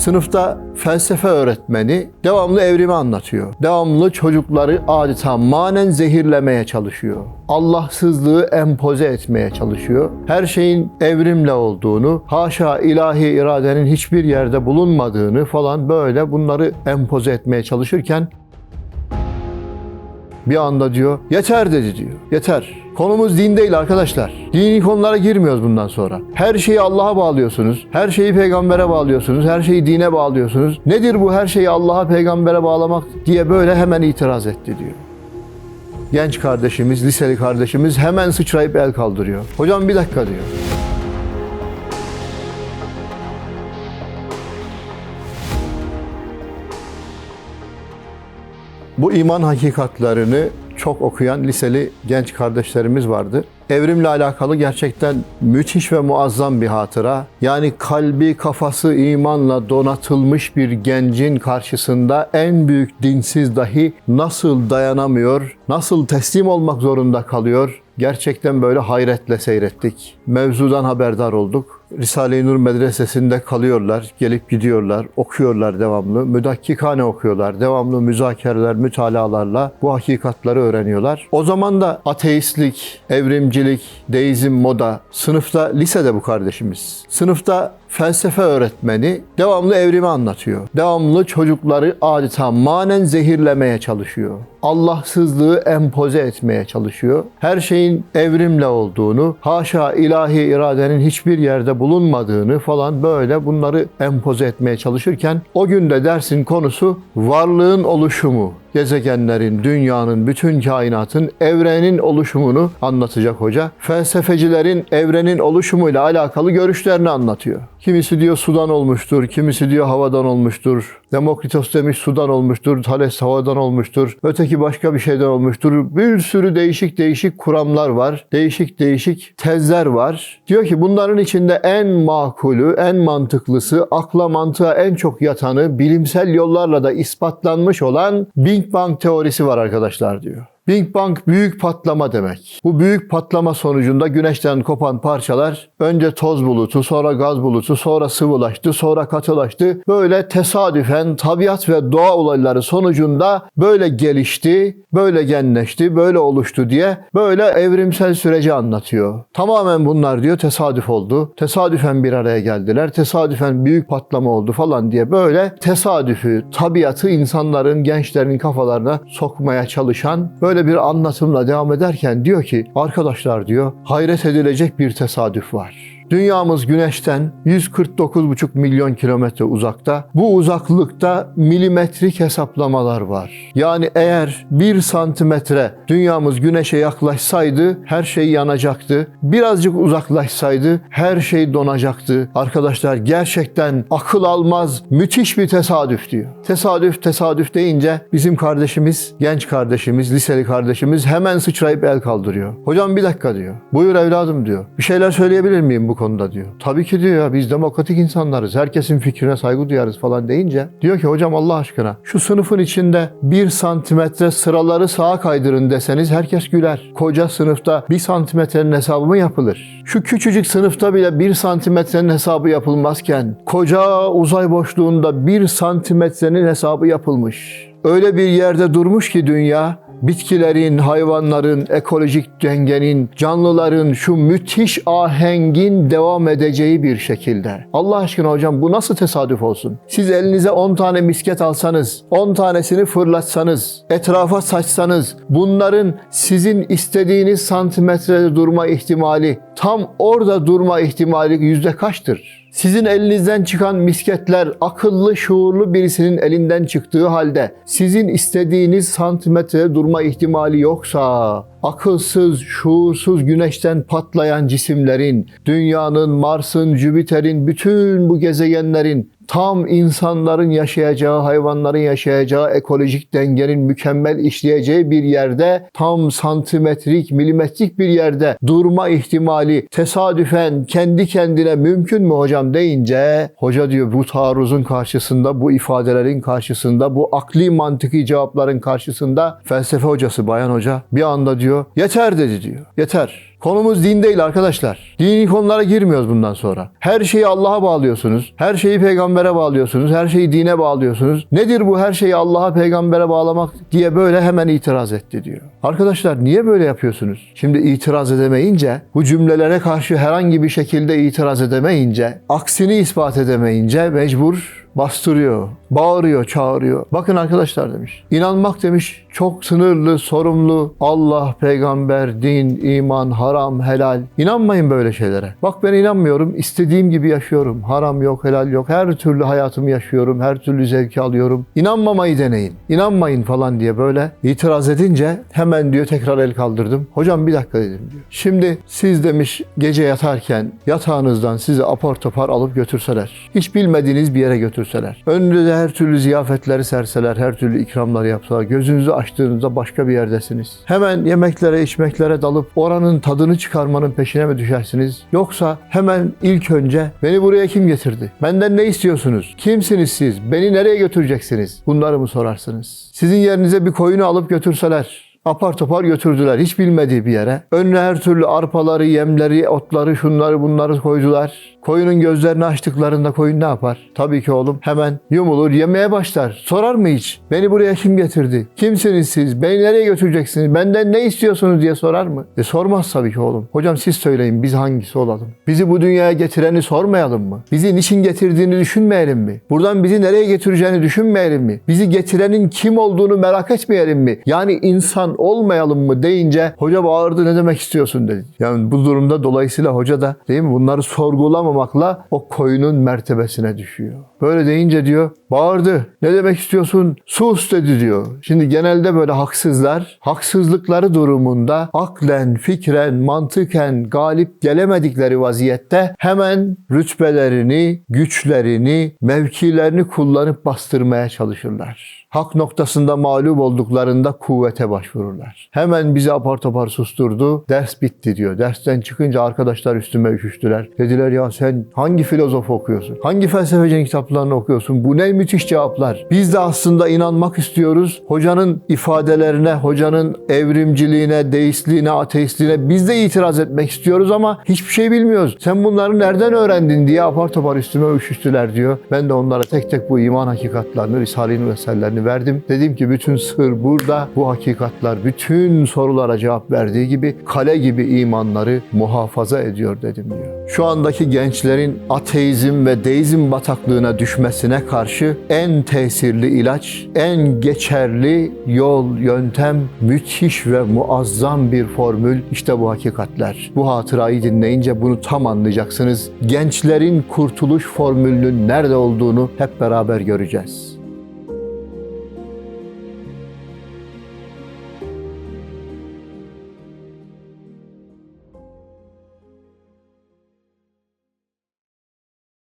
Sınıfta felsefe öğretmeni devamlı evrimi anlatıyor. Devamlı çocukları adeta manen zehirlemeye çalışıyor. Allahsızlığı empoze etmeye çalışıyor. Her şeyin evrimle olduğunu, haşa ilahi iradenin hiçbir yerde bulunmadığını falan böyle bunları empoze etmeye çalışırken bir anda diyor yeter dedi diyor. Yeter. Konumuz din değil arkadaşlar. Dini konulara girmiyoruz bundan sonra. Her şeyi Allah'a bağlıyorsunuz. Her şeyi peygambere bağlıyorsunuz. Her şeyi dine bağlıyorsunuz. Nedir bu her şeyi Allah'a peygambere bağlamak diye böyle hemen itiraz etti diyor. Genç kardeşimiz, liseli kardeşimiz hemen sıçrayıp el kaldırıyor. Hocam bir dakika diyor. Bu iman hakikatlerini çok okuyan liseli genç kardeşlerimiz vardı. Evrimle alakalı gerçekten müthiş ve muazzam bir hatıra. Yani kalbi, kafası imanla donatılmış bir gencin karşısında en büyük dinsiz dahi nasıl dayanamıyor, nasıl teslim olmak zorunda kalıyor? Gerçekten böyle hayretle seyrettik. Mevzudan haberdar olduk. Risale-i Nur medresesinde kalıyorlar, gelip gidiyorlar, okuyorlar devamlı. Müdakkikane okuyorlar, devamlı müzakereler, mütalalarla bu hakikatları öğreniyorlar. O zaman da ateistlik, evrimcilik, deizm moda, sınıfta, lisede bu kardeşimiz. Sınıfta felsefe öğretmeni devamlı evrimi anlatıyor. Devamlı çocukları adeta manen zehirlemeye çalışıyor. Allahsızlığı empoze etmeye çalışıyor. Her şeyin evrimle olduğunu, haşa ilahi iradenin hiçbir yerde bulunmadığını falan böyle bunları empoze etmeye çalışırken o günde dersin konusu varlığın oluşumu, gezegenlerin, dünyanın, bütün kainatın, evrenin oluşumunu anlatacak hoca. Felsefecilerin evrenin oluşumuyla alakalı görüşlerini anlatıyor. Kimisi diyor sudan olmuştur, kimisi diyor havadan olmuştur. Demokritos demiş sudan olmuştur, Thales havadan olmuştur. Öteki başka bir şeyden olmuştur. Bir sürü değişik değişik kuramlar var. Değişik değişik tezler var. Diyor ki bunların içinde en makulü, en mantıklısı, akla mantığa en çok yatanı, bilimsel yollarla da ispatlanmış olan Big Bang teorisi var arkadaşlar diyor. Big Bang büyük patlama demek. Bu büyük patlama sonucunda güneşten kopan parçalar önce toz bulutu, sonra gaz bulutu, sonra sıvılaştı, sonra katılaştı. Böyle tesadüfen tabiat ve doğa olayları sonucunda böyle gelişti, böyle genleşti, böyle oluştu diye böyle evrimsel süreci anlatıyor. Tamamen bunlar diyor tesadüf oldu. Tesadüfen bir araya geldiler. Tesadüfen büyük patlama oldu falan diye böyle tesadüfü, tabiatı insanların, gençlerin kafalarına sokmaya çalışan böyle bir anlatımla devam ederken diyor ki arkadaşlar diyor hayret edilecek bir tesadüf var. Dünyamız güneşten 149,5 milyon kilometre uzakta. Bu uzaklıkta milimetrik hesaplamalar var. Yani eğer 1 santimetre dünyamız güneşe yaklaşsaydı her şey yanacaktı. Birazcık uzaklaşsaydı her şey donacaktı. Arkadaşlar gerçekten akıl almaz müthiş bir tesadüf diyor. Tesadüf tesadüf deyince bizim kardeşimiz, genç kardeşimiz, liseli kardeşimiz hemen sıçrayıp el kaldırıyor. Hocam bir dakika diyor. Buyur evladım diyor. Bir şeyler söyleyebilir miyim bu konuda diyor. Tabii ki diyor ya biz demokratik insanlarız. Herkesin fikrine saygı duyarız falan deyince diyor ki hocam Allah aşkına şu sınıfın içinde bir santimetre sıraları sağa kaydırın deseniz herkes güler. Koca sınıfta bir santimetrenin hesabı mı yapılır? Şu küçücük sınıfta bile bir santimetrenin hesabı yapılmazken koca uzay boşluğunda bir santimetrenin hesabı yapılmış. Öyle bir yerde durmuş ki dünya bitkilerin, hayvanların, ekolojik dengenin, canlıların şu müthiş ahengin devam edeceği bir şekilde. Allah aşkına hocam bu nasıl tesadüf olsun? Siz elinize 10 tane misket alsanız, 10 tanesini fırlatsanız, etrafa saçsanız, bunların sizin istediğiniz santimetrede durma ihtimali, tam orada durma ihtimali yüzde kaçtır? Sizin elinizden çıkan misketler akıllı, şuurlu birisinin elinden çıktığı halde sizin istediğiniz santimetrede durma ihtimali yoksa akılsız, şuursuz güneşten patlayan cisimlerin, dünyanın, Mars'ın, Jüpiter'in, bütün bu gezegenlerin tam insanların yaşayacağı, hayvanların yaşayacağı ekolojik dengenin mükemmel işleyeceği bir yerde, tam santimetrik, milimetrik bir yerde durma ihtimali tesadüfen kendi kendine mümkün mü hocam deyince, hoca diyor bu taarruzun karşısında, bu ifadelerin karşısında, bu akli mantıki cevapların karşısında felsefe hocası Bayan Hoca bir anda diyor yeter dedi diyor. Yeter. Konumuz din değil arkadaşlar. Dini konulara girmiyoruz bundan sonra. Her şeyi Allah'a bağlıyorsunuz. Her şeyi peygambere bağlıyorsunuz. Her şeyi dine bağlıyorsunuz. Nedir bu her şeyi Allah'a peygambere bağlamak diye böyle hemen itiraz etti diyor. Arkadaşlar niye böyle yapıyorsunuz? Şimdi itiraz edemeyince, bu cümlelere karşı herhangi bir şekilde itiraz edemeyince, aksini ispat edemeyince mecbur bastırıyor, bağırıyor, çağırıyor. Bakın arkadaşlar demiş. İnanmak demiş çok sınırlı, sorumlu. Allah, peygamber, din, iman, haram, helal. İnanmayın böyle şeylere. Bak ben inanmıyorum. istediğim gibi yaşıyorum. Haram yok, helal yok. Her türlü hayatımı yaşıyorum. Her türlü zevki alıyorum. İnanmamayı deneyin. İnanmayın falan diye böyle itiraz edince hemen diyor tekrar el kaldırdım. Hocam bir dakika dedim diyor. Şimdi siz demiş gece yatarken yatağınızdan sizi apar topar alıp götürseler. Hiç bilmediğiniz bir yere götürseler. Önünüze her türlü ziyafetleri serseler, her türlü ikramlar yapsalar. Gözünüzü açtığınızda başka bir yerdesiniz. Hemen yemeklere, içmeklere dalıp oranın tadını çıkarmanın peşine mi düşersiniz? Yoksa hemen ilk önce beni buraya kim getirdi? Benden ne istiyorsunuz? Kimsiniz siz? Beni nereye götüreceksiniz? Bunları mı sorarsınız? Sizin yerinize bir koyunu alıp götürseler, Apar topar götürdüler hiç bilmediği bir yere. Önüne her türlü arpaları, yemleri, otları, şunları bunları koydular. Koyunun gözlerini açtıklarında koyun ne yapar? Tabii ki oğlum hemen yumulur yemeye başlar. Sorar mı hiç? Beni buraya kim getirdi? Kimsiniz siz? Beni nereye götüreceksiniz? Benden ne istiyorsunuz diye sorar mı? E sormaz tabii ki oğlum. Hocam siz söyleyin biz hangisi olalım? Bizi bu dünyaya getireni sormayalım mı? Bizi niçin getirdiğini düşünmeyelim mi? Buradan bizi nereye getireceğini düşünmeyelim mi? Bizi getirenin kim olduğunu merak etmeyelim mi? Yani insan olmayalım mı deyince hoca bağırdı ne demek istiyorsun dedi. Yani bu durumda dolayısıyla hoca da değil mi bunları sorgulamamakla o koyunun mertebesine düşüyor. Böyle deyince diyor bağırdı. Ne demek istiyorsun? Sus dedi diyor. Şimdi genelde böyle haksızlar haksızlıkları durumunda aklen, fikren, mantıken galip gelemedikleri vaziyette hemen rütbelerini, güçlerini, mevkilerini kullanıp bastırmaya çalışırlar. Hak noktasında mağlup olduklarında kuvvete başvururlar. Hemen bizi apar topar susturdu. Ders bitti diyor. Dersten çıkınca arkadaşlar üstüme üşüştüler. Dediler ya sen hangi filozof okuyorsun? Hangi felsefecinin kitaplarını okuyorsun? Bu ne müthiş cevaplar. Biz de aslında inanmak istiyoruz. Hocanın ifadelerine, hocanın evrimciliğine, deistliğine, ateistliğine biz de itiraz etmek istiyoruz ama hiçbir şey bilmiyoruz. Sen bunları nereden öğrendin diye apar topar üstüme üşüştüler diyor. Ben de onlara tek tek bu iman hakikatlarını, Risale-i eserlerini verdim. Dedim ki bütün sır burada. Bu hakikatlar bütün sorulara cevap verdiği gibi kale gibi imanları muhafaza ediyor dedim diyor. Şu andaki gençlerin ateizm ve deizm bataklığına düşmesine karşı en tesirli ilaç, en geçerli yol, yöntem, müthiş ve muazzam bir formül işte bu hakikatler. Bu hatırayı dinleyince bunu tam anlayacaksınız. Gençlerin kurtuluş formülünün nerede olduğunu hep beraber göreceğiz.